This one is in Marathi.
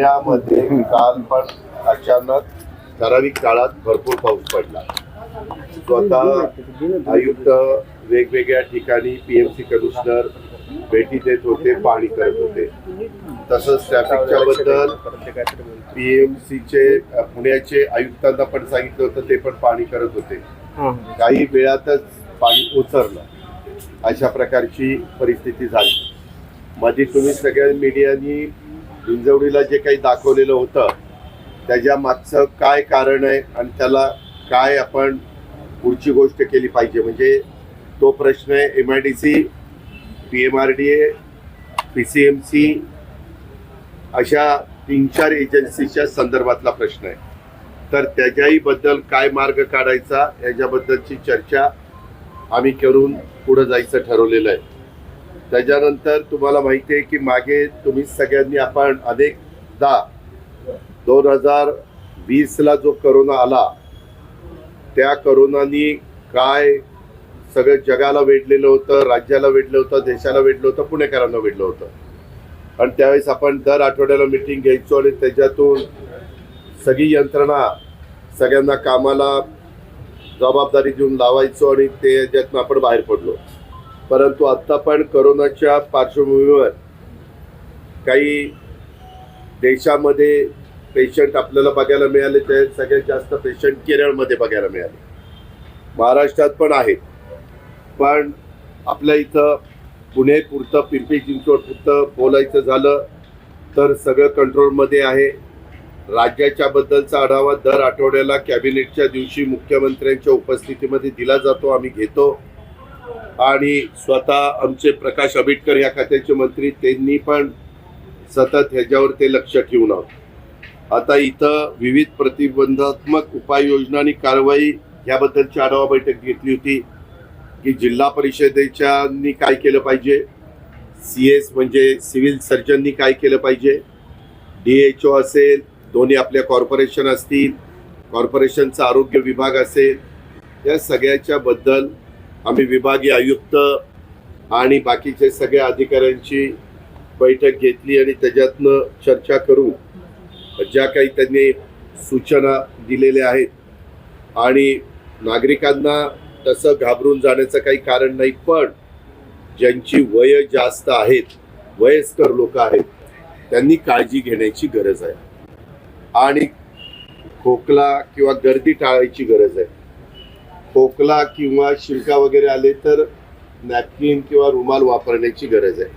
पुण्यामध्ये काल पण अचानक ठराविक काळात भरपूर पाऊस पडला. स्वतः आयुक्त वेगवेगळ्या ठिकाणी पीएमसी कमिशनर भेटी देत होते पाणी करत होते. तसंच ट्रॅफिकच्या बद्दल पीएमसीचे पुण्याचे आयुक्तांना पण सांगितलं होतं ते पण पाणी करत होते. काही वेळातच पाणी ओसरलं. अशा प्रकारची परिस्थिती झाली. मध्ये तुम्ही सगळ्या मीडियानी हिंजवडीला जे काही दाखवलेलं होतं त्याच्या मागचं काय कारण आहे आणि त्याला काय आपण पुढची गोष्ट केली पाहिजे? म्हणजे तो प्रश्न आहे M I D C P M R D A P C M C अशा तीन चार एजन्सीच्या संदर्भातला प्रश्न आहे. तर त्याच्याही बद्दल काय मार्ग काढायचा याच्याबद्दलची चर्चा आम्ही करून पुढं जायचं ठरवलेलं आहे. त्याच्यानंतर तुम्हाला माहिती आहे की मागे तुम्ही सगळ्यांनी आपण अनेकदा दोन हजार वीसला जो करोना आला त्या करोनानी काय सगळं जगाला वेढलेलं होतं राज्याला वेढलं होतं देशाला वेढलं होतं पुणेकरांना वेढलं होतं. आणि त्यावेळेस आपण दर आठवड्याला मिटिंग घ्यायचो आणि त्याच्यातून सगळी यंत्रणा सगळ्यांना कामाला जबाबदारी देऊन लावायचो आणि त्याच्यातनं आपण बाहेर पडलो. परंतु आत्ता पण करोनाच्या पार्श्वभूमीवर काही देशामध्ये पेशंट आपल्याला बघायला मिळाले ते सगळ्यात जास्त पेशंट केरळमध्ये बघायला मिळाले. महाराष्ट्रात पण आहेत. पण आपल्या इथं पुणे पुरतं पिंपरी चिंचवड पुरतं बोलायचं झालं तर सगळं कंट्रोलमध्ये आहे. राज्याच्या बद्दलचा आढावा दर आठवड्याला कॅबिनेटच्या दिवशी मुख्यमंत्र्यांच्या उपस्थितीमध्ये दिला जातो आम्ही घेतो. आणि स्वतः आमचे प्रकाश आंबेडकर या खात्याचे मंत्री त्यांनी पण सतत ह्याच्यावर ते लक्ष ठेवून आहोत. आता इथं विविध प्रतिबंधात्मक उपाययोजना आणि कारवाई याबद्दलची आढावा बैठक घेतली होती की जिल्हा परिषदेच्यानी काय केलं पाहिजे सी एस म्हणजे सिव्हिल सर्जननी काय केलं पाहिजे डी एच ओ असेल दोन्ही आपल्या कॉर्पोरेशन असतील कॉर्पोरेशनचा आरोग्य विभाग असेल या सगळ्याच्याबद्दल आम्ही विभागीय आयुक्त आणि बाकीचे सगळ्या अधिकाऱ्यांची बैठक घेतली आणि त्याच्यातनं चर्चा करून ज्या काही त्यांनी सूचना दिलेल्या आहेत. आणि नागरिकांना तसं घाबरून जाण्याचं काही कारण नाही पण ज्यांची वय जास्त आहेत वयस्कर लोक आहेत त्यांनी काळजी घेण्याची गरज आहे. आणि खोकला किंवा गर्दी टाळायची गरज आहे. खोकला किंवा शिंका वगैरे आले तर नॅपकिन किंवा रुमाल वापरण्याची गरज आहे.